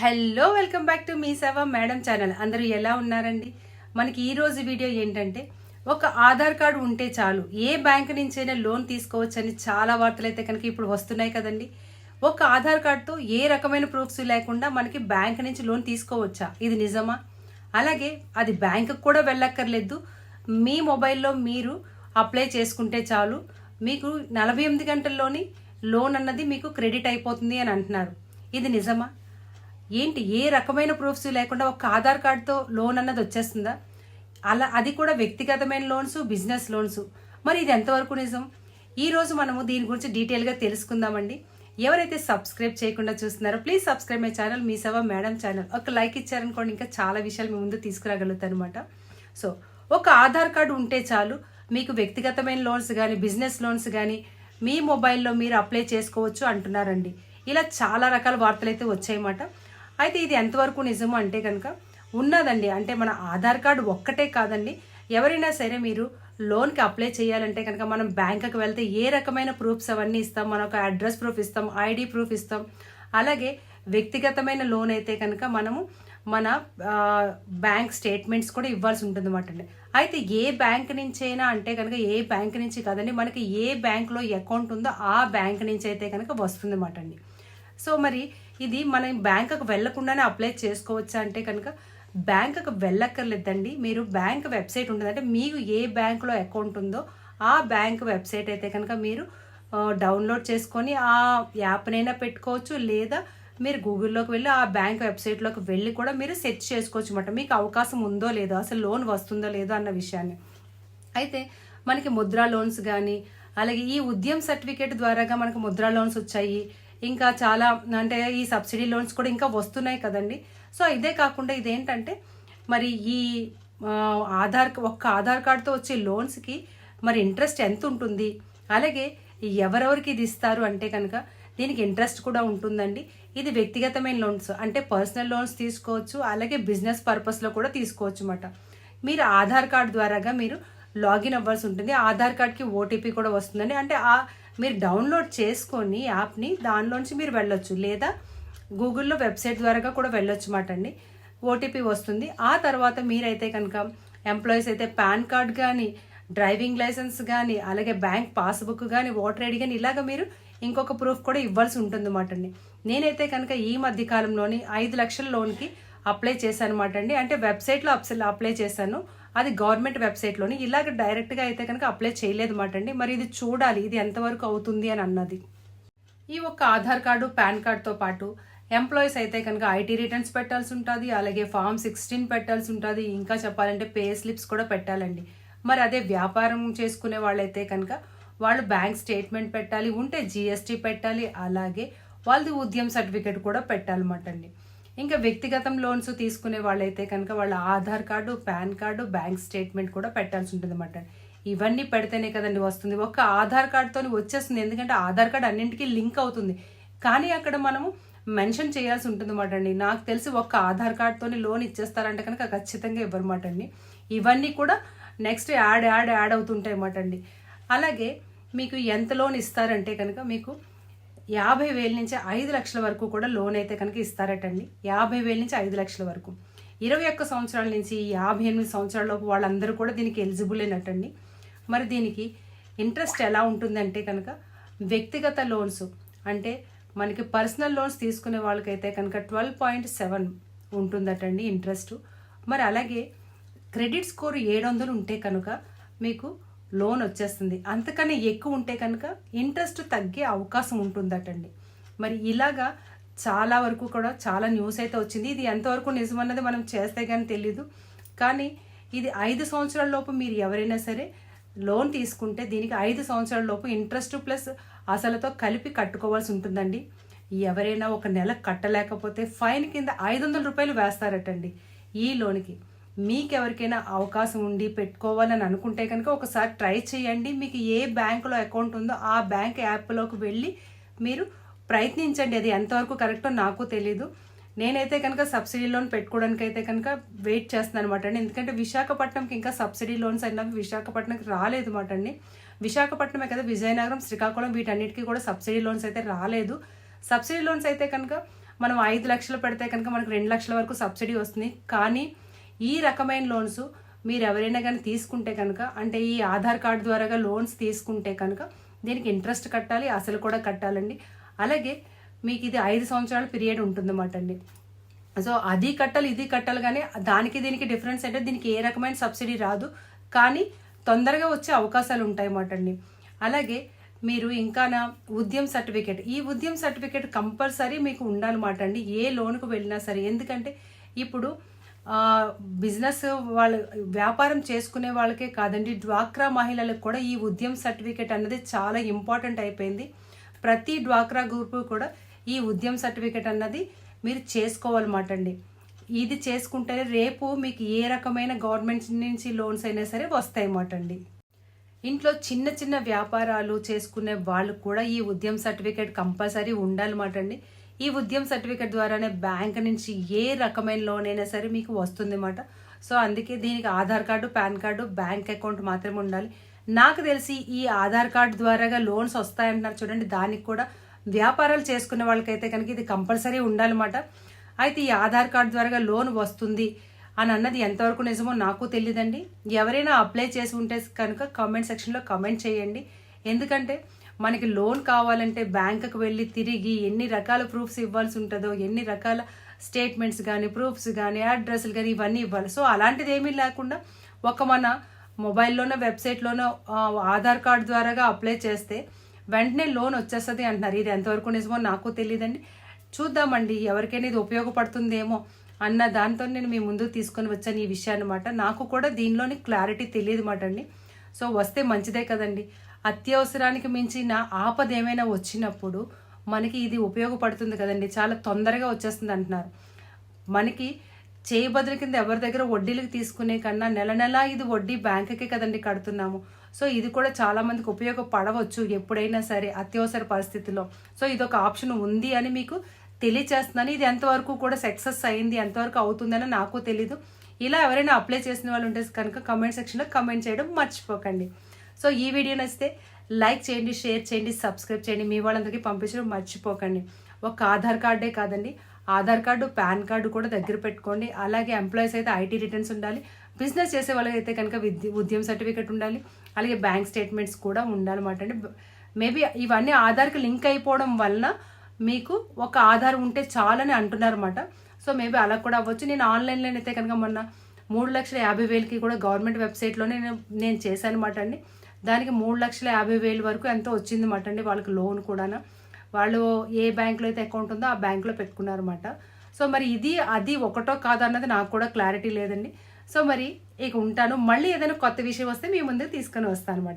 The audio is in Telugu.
Hello welcome back to Mee Seva madam channel. అందరూ ఎలా ఉన్నారండి? మనకి ఈరోజు వీడియో ఏంటంటే ఒక ఆధార్ కార్డు ఉంటే చాలు ఏ బ్యాంక్ నుంచైనా లోన్ తీసుకోవచ్చని చాలా వార్తలు అయితే కనుక ఇప్పుడు వస్తున్నాయి కదండి. ఒక ఆధార్ కార్డుతో ఏ రకమైన ప్రూఫ్స్ లేకుండా మనకి బ్యాంక్ నుంచి లోన్ తీసుకోవచ్చా? ఇది నిజమా? అలాగే అది బ్యాంకుకు కూడా వెళ్ళక్కర్లేదు. మీ మొబైల్లో మీరు అప్లై చేసుకుంటే చాలు. మీకు నలభై ఎనిమిది గంటల్లోని లోన్ అన్నది మీకు క్రెడిట్ అయిపోతుంది అని అంటున్నారు. ఇది నిజమా? ఏంటి ఏ రకమైన ప్రూఫ్స్ లేకుండా ఒక ఆధార్ కార్డ్తో లోన్ అన్నది వచ్చేస్తుందా? అలా అది కూడా వ్యక్తిగతమైన లోన్స్ బిజినెస్ లోన్స్. మరి ఇది ఎంతవరకు నిజం? ఈరోజు మనము దీని గురించి డీటెయిల్గా తెలుసుకుందామండి. ఎవరైతే సబ్స్క్రైబ్ చేయకుండా చూస్తున్నారో please subscribe my channel Mee Seva madam channel. ఒక లైక్ ఇచ్చారనుకోండి ఇంకా చాలా విషయాలు మీ ముందు తీసుకురాగలుగుతాను అనమాట సో ఒక ఆధార్ కార్డు ఉంటే చాలు మీకు వ్యక్తిగతమైన లోన్స్ కానీ బిజినెస్ లోన్స్ కానీ మీ మొబైల్లో మీరు అప్లై చేసుకోవచ్చు అంటున్నారండి. ఇలా చాలా రకాల వార్తలు అయితే వచ్చాయన్నమాట. అయితే ఇది ఎంతవరకు నిజము అంటే కనుక ఉన్నదండి. అంటే మన ఆధార్ కార్డు ఒక్కటే కాదండి. ఎవరైనా సరే మీరు లోన్కి అప్లై చేయాలంటే కనుక మనం బ్యాంకుకి వెళ్తే ఏ రకమైన ప్రూఫ్స్ అవన్నీ ఇస్తాం. మన ఒక అడ్రస్ ప్రూఫ్ ఇస్తాం ఐడి ప్రూఫ్ ఇస్తాం. అలాగే వ్యక్తిగతమైన లోన్ అయితే కనుక మనము మన బ్యాంక్ స్టేట్మెంట్స్ కూడా ఇవ్వాల్సి ఉంటుంది అన్నమాట అండి అయితే ఏ బ్యాంక్ నుంచి అయినా అంటే కనుక ఏ బ్యాంక్ నుంచి కాదండి మనకి ఏ బ్యాంక్లో అకౌంట్ ఉందో ఆ బ్యాంక్ నుంచి అయితే కనుక వస్తుంది అనమాట అండి సో మరి ఇది మనం బ్యాంకుకు వెళ్ళకుండానే అప్లై చేసుకోవచ్చా అంటే కనుక బ్యాంకుకు వెళ్ళక్కర్లేదండి. మీరు బ్యాంక్ వెబ్సైట్ ఉంటుంది. అంటే మీకు ఏ బ్యాంకులో అకౌంట్ ఉందో ఆ బ్యాంక్ వెబ్సైట్ అయితే కనుక మీరు డౌన్లోడ్ చేసుకొని ఆ యాప్నైనా పెట్టుకోవచ్చు. లేదా మీరు గూగుల్లోకి వెళ్ళి ఆ బ్యాంక్ వెబ్సైట్లోకి వెళ్ళి కూడా మీరు సెర్చ్ చేసుకోవచ్చు అనమాట మీకు అవకాశం ఉందో లేదో అసలు లోన్ వస్తుందో లేదో అన్న విషయాన్ని. అయితే మనకి ముద్రా లోన్స్ కానీ అలాగే ఈ ఉద్యమ సర్టిఫికేట్ ద్వారాగా మనకు ముద్రా లోన్స్ వచ్చాయి. ఇంకా చాలా అంటే ఈ సబ్సిడీ లోన్స్ కూడా ఇంకా వస్తున్నాయి కదండి. సో ఇదే కాకుండా ఇదేంటంటే మరి ఈ ఆధార్ ఒక్క ఆధార్ కార్డుతో వచ్చే లోన్స్కి మరి ఇంట్రెస్ట్ ఎంత ఉంటుంది? అలాగే ఎవరెవరికి ఇది ఇస్తారు అంటే కనుక దీనికి ఇంట్రెస్ట్ కూడా ఉంటుందండి. ఇది వ్యక్తిగతమైన లోన్స్ అంటే పర్సనల్ లోన్స్ తీసుకోవచ్చు అలాగే బిజినెస్ పర్పస్లో కూడా తీసుకోవచ్చు అన్నమాట. మీరు ఆధార్ కార్డ్ ద్వారాగా మీరు లాగిన్ అవ్వాల్సి ఉంటుంది. ఆధార్ కార్డ్కి ఓటీపీ కూడా వస్తుందండి. అంటే ఆ మీరు డౌన్లోడ్ చేసుకొని యాప్ని దానిలోంచి మీరు వెళ్ళొచ్చు. లేదా గూగుల్లో వెబ్సైట్ ద్వారా కూడా వెళ్ళొచ్చు మాట అండి. ఓటీపీ వస్తుంది. ఆ తర్వాత మీరైతే కనుక ఎంప్లాయీస్ అయితే పాన్ కార్డ్ కానీ డ్రైవింగ్ లైసెన్స్ కానీ అలాగే బ్యాంక్ పాస్బుక్ కానీ ఓటర్ ఐడి కానీ ఇలాగ మీరు ఇంకొక ప్రూఫ్ కూడా ఇవ్వాల్సి ఉంటుంది అన్నమాట అండి. నేనైతే కనుక ఈ మధ్య కాలంలోని ఐదు లక్షల లోన్కి అప్లై చేశాను అనమాట అండి. అంటే వెబ్సైట్లో అప్సల్ అప్లై చేశాను. అది గవర్నమెంట్ వెబ్సైట్లోని ఇలాగ డైరెక్ట్గా అయితే కనుక అప్లై చేయలేదు మాట అండి మరి ఇది చూడాలి ఇది ఎంతవరకు అవుతుంది అని అన్నది. ఈ ఒక్క ఆధార్ కార్డు పాన్ కార్డ్తో పాటు ఎంప్లాయీస్ అయితే కనుక ఐటీ రిటర్న్స్ పెట్టాల్సి ఉంటుంది అలాగే ఫామ్ సిక్స్టీన్ పెట్టాల్సి ఉంటుంది ఇంకా చెప్పాలంటే పే స్లిప్స్ కూడా పెట్టాలండి. మరి అదే వ్యాపారం చేసుకునే వాళ్ళైతే కనుక వాళ్ళు బ్యాంక్ స్టేట్మెంట్ పెట్టాలి ఉంటే జిఎస్టీ పెట్టాలి అలాగే వాళ్ళది ఉద్యమ సర్టిఫికేట్ కూడా పెట్టాలన్నమాట అండి ఇంకా వ్యక్తిగతం లోన్స్ తీసుకునే వాళ్ళైతే కనుక వాళ్ళ Aadhaar card PAN card bank statement కూడా పెట్టాల్సి ఉంటుంది అన్నమాట ఇవన్నీ పెడితేనే కదండి వస్తుంది. ఒక్క ఆధార్ కార్డ్తో వచ్చేస్తుంది. ఎందుకంటే ఆధార్ కార్డ్ అన్నింటికీ లింక్ అవుతుంది. కానీ అక్కడ మనము మెన్షన్ చేయాల్సి ఉంటుంది అన్నమాట అండి. నాకు తెలిసి ఒక్క ఆధార్ కార్డ్తోని లోన్ ఇచ్చేస్తారంటే కనుక ఖచ్చితంగా ఇవ్వరమాట అండి. ఇవన్నీ కూడా నెక్స్ట్ యాడ్ యాడ్ యాడ్ అవుతుంటాయి అన్నమాట అండి. అలాగే మీకు ఎంత లోన్ ఇస్తారంటే కనుక మీకు యాభై వేల నుంచి ఐదు లక్షల వరకు కూడా లోన్ అయితే కనుక ఇస్తారటండి. యాభై వేల నుంచి ఐదు లక్షల వరకు. ఇరవై ఒక్క సంవత్సరాల నుంచి యాభై ఎనిమిది సంవత్సరాలలోపు వాళ్ళందరూ కూడా దీనికి ఎలిజిబుల్ అయినట్టండి. మరి దీనికి ఇంట్రెస్ట్ ఎలా ఉంటుందంటే కనుక వ్యక్తిగత లోన్స్ అంటే మనకి పర్సనల్ లోన్స్ తీసుకునే వాళ్ళకైతే కనుక ట్వెల్వ్ పాయింట్ సెవెన్ ఉంటుందటండి ఇంట్రెస్ట్. మరి అలాగే క్రెడిట్ స్కోర్ ఏడు వందలు ఉంటే కనుక మీకు లోన్ వచ్చేస్తుంది. అంతకన్నా ఎక్కువ ఉంటే కనుక ఇంట్రెస్ట్ తగ్గే అవకాశం ఉంటుందటండి. మరి ఇలాగా చాలా వరకు కూడా చాలా న్యూస్ అయితే వచ్చింది. ఇది ఎంతవరకు నిజమన్నది మనం చేస్తే కానీ తెలీదు. కానీ ఇది ఐదు సంవత్సరాల లోపు మీరు ఎవరైనా సరే లోన్ తీసుకుంటే దీనికి ఐదు సంవత్సరాల లోపు ఇంట్రెస్ట్ ప్లస్ అసలుతో కలిపి కట్టుకోవాల్సి ఉంటుందండి. ఎవరైనా ఒక నెల కట్టలేకపోతే ఫైన్ కింద ఐదు వందల రూపాయలు వేస్తారటండి ఈ లోన్కి. మీకు ఎవరికైనా అవకాశం ఉండి పెట్టుకోవాలని అనుకుంటే కనుక ఒకసారి ట్రై చేయండి. మీకు ఏ బ్యాంకులో అకౌంట్ ఉందో ఆ బ్యాంక్ యాప్లోకి వెళ్ళి మీరు ప్రయత్నించండి. అది ఎంతవరకు కరెక్టో నాకు తెలీదు. నేనైతే కనుక సబ్సిడీ లోన్ పెట్టుకోవడానికి అయితే కనుక వెయిట్ చేస్తున్నాను అనమాట అండి. ఎందుకంటే విశాఖపట్నంకి ఇంకా సబ్సిడీ లోన్స్ అయినవి విశాఖపట్నంకి రాలేదు అనమాట అండి. విశాఖపట్నమే కదా విజయనగరం శ్రీకాకుళం వీటన్నిటికీ కూడా సబ్సిడీ లోన్స్ అయితే రాలేదు. సబ్సిడీ లోన్స్ అయితే కనుక మనం ఐదు లక్షలు పెడితే కనుక మనకు రెండు లక్షల వరకు సబ్సిడీ వస్తుంది. కానీ ఈ రకమైన లోన్స్ మీరు ఎవరైనా కానీ తీసుకుంటే కనుక అంటే ఈ ఆధార్ కార్డు ద్వారా లోన్స్ తీసుకుంటే కనుక దీనికి ఇంట్రెస్ట్ కట్టాలి అసలు కూడా కట్టాలండి. అలాగే మీకు ఇది ఐదు సంవత్సరాల పీరియడ్ ఉంటుందన్నమాట అండి. సో అది కట్టాలి ఇది కట్టాలి కానీ దానికి దీనికి డిఫరెన్స్ అంటే దీనికి ఏ రకమైన సబ్సిడీ రాదు. కానీ తొందరగా వచ్చే అవకాశాలు ఉంటాయి అన్నమాట అండి. అలాగే మీరు ఇంకా నా ఉద్యమ్ సర్టిఫికేట్ ఈ ఉద్యమ సర్టిఫికేట్ కంపల్సరీ మీకు ఉండాలన్నమాట అండి. ఏ లోన్కు వెళ్ళినా సరే ఎందుకంటే ఇప్పుడు బిజినెస్ వాళ్ళు వ్యాపారం చేసుకునే వాళ్ళకే కాదండి డ్వాక్రా మహిళలకు కూడా ఈ ఉద్యమ సర్టిఫికేట్ అన్నది చాలా ఇంపార్టెంట్ అయిపోయింది. ప్రతి డ్వాక్రా గ్రూప్ కూడా ఈ ఉద్యమ సర్టిఫికేట్ అన్నది మీరు చేసుకోవాలన్నమాట అండి. ఇది చేసుకుంటేనే రేపు మీకు ఏ రకమైన గవర్నమెంట్ నుంచి లోన్స్ అయినా సరే వస్తాయి అన్నమాట అండి. ఇంట్లో చిన్న చిన్న వ్యాపారాలు చేసుకునే వాళ్ళు కూడా ఈ ఉద్యమ సర్టిఫికేట్ కంపల్సరీ ఉండాలన్నమాట అండి. ఈ ఉద్యమ సర్టిఫికేట్ ద్వారానే బ్యాంక్ నుంచి ఏ రకమైన లోన్ అయినా సరే మీకు వస్తుంది అన్నమాట సో అందుకే దీనికి Aadhaar card PAN card bank account మాత్రమే ఉండాలి. నాకు తెలిసి ఈ ఆధార్ కార్డు ద్వారాగా లోన్స్ వస్తాయంటున్నారు చూడండి. దానికి కూడా వ్యాపారాలు చేసుకునే వాళ్ళకైతే కనుక ఇది కంపల్సరీ ఉండాలన్నమాట. అయితే ఈ ఆధార్ కార్డు ద్వారా లోన్ వస్తుంది అని అన్నది ఎంతవరకు నిజమో నాకు తెలియదండి ఎవరైనా అప్లై చేసి ఉంటే కనుక కామెంట్ సెక్షన్లో కామెంట్ చేయండి. ఎందుకంటే మనకి లోన్ కావాలంటే బ్యాంకుకు వెళ్ళి తిరిగి ఎన్ని రకాల ప్రూఫ్స్ ఇవ్వాల్సి ఉంటుందో ఎన్ని రకాల స్టేట్మెంట్స్ కానీ ప్రూఫ్స్ కానీ అడ్రస్లు కానీ ఇవన్నీ ఇవ్వాలి. సో అలాంటిది ఏమీ లేకుండా ఒక మన మొబైల్లోనో వెబ్సైట్లోనో ఆధార్ కార్డు ద్వారాగా అప్లై చేస్తే వెంటనే లోన్ వచ్చేస్తుంది అంటున్నారు. ఇది ఎంతవరకు నిజమో నాకు తెలియదండి చూద్దామండి ఎవరికైనా ఇది ఉపయోగపడుతుందేమో అన్న దాంతో నేను మీ ముందు తీసుకొని వచ్చాను ఈ విషయాన్ని అనమాట నాకు కూడా దీనిలోని క్లారిటీ తెలియదు మాట అండి సో వస్తే మంచిదే కదండి. అత్యవసరానికి మించిన ఆపద ఏమైనా వచ్చినప్పుడు మనకి ఇది ఉపయోగపడుతుంది కదండి. చాలా తొందరగా వచ్చేస్తుంది అంటున్నారు. మనకి చేయబదుల కింద ఎవరి దగ్గర వడ్డీలకు తీసుకునే కన్నా నెల నెల ఇది వడ్డీ బ్యాంకుకే కదండి కడుతున్నాము. సో ఇది కూడా చాలామందికి ఉపయోగపడవచ్చు ఎప్పుడైనా సరే అత్యవసర పరిస్థితిలో సో ఇది ఒక ఆప్షన్ ఉంది అని మీకు తెలియచేస్తున్నాను. ఇది ఎంతవరకు కూడా సక్సెస్ అయింది ఎంతవరకు అవుతుందని నాకు తెలీదు. ఇలా ఎవరైనా అప్లై చేసిన వాళ్ళు ఉంటే కనుక కమెంట్ సెక్షన్లో కమెంట్ చేయడం మర్చిపోకండి. సో ఈ వీడియో నచ్చితే లైక్ చేయండి షేర్ చేయండి సబ్స్క్రైబ్ చేయండి. మీ వాళ్ళందరికీ పంపించడం మర్చిపోకండి. ఒక ఆధార్ కార్డే కాదండి. ఆధార్ కార్డు పాన్ కార్డు కూడా దగ్గర పెట్టుకోండి. అలాగే ఎంప్లాయీస్ అయితే ఐటీ రిటర్న్స్ ఉండాలి. బిజినెస్ చేసే వాళ్ళకైతే కనుక విద్య ఉద్యమ సర్టిఫికేట్ ఉండాలి. అలాగే బ్యాంక్ స్టేట్మెంట్స్ కూడా ఉండాలన్నమాట అండి. మేబీ ఇవన్నీ ఆధార్కి లింక్ అయిపోవడం వలన మీకు ఒక ఆధార్ ఉంటే చాలని అంటున్నారన్నమాట. సో మేబీ అలా కూడా అవ్వచ్చు. నేను ఆన్లైన్లో అయితే కనుక మొన్న మూడు లక్షల యాభై వేలకి కూడా గవర్నమెంట్ వెబ్సైట్లోనే నేను నేను చేశాను అనమాట అండి. దానికి మూడు లక్షల యాభై వేలు వరకు ఎంతో వచ్చింది అనమాట అండి వాళ్ళకి లోన్ కూడా వాళ్ళు ఏ బ్యాంక్లో అయితే అకౌంట్ ఉందో ఆ బ్యాంక్లో పెట్టుకున్నారన్నమాట సో మరి ఇది అది ఒకటో కాదన్నది నాకు కూడా క్లారిటీ లేదండి. సో మరి ఇక ఉంటాను. మళ్ళీ ఏదైనా కొత్త విషయం వస్తే మీ ముందుకు తీసుకొని వస్తాను అనమాట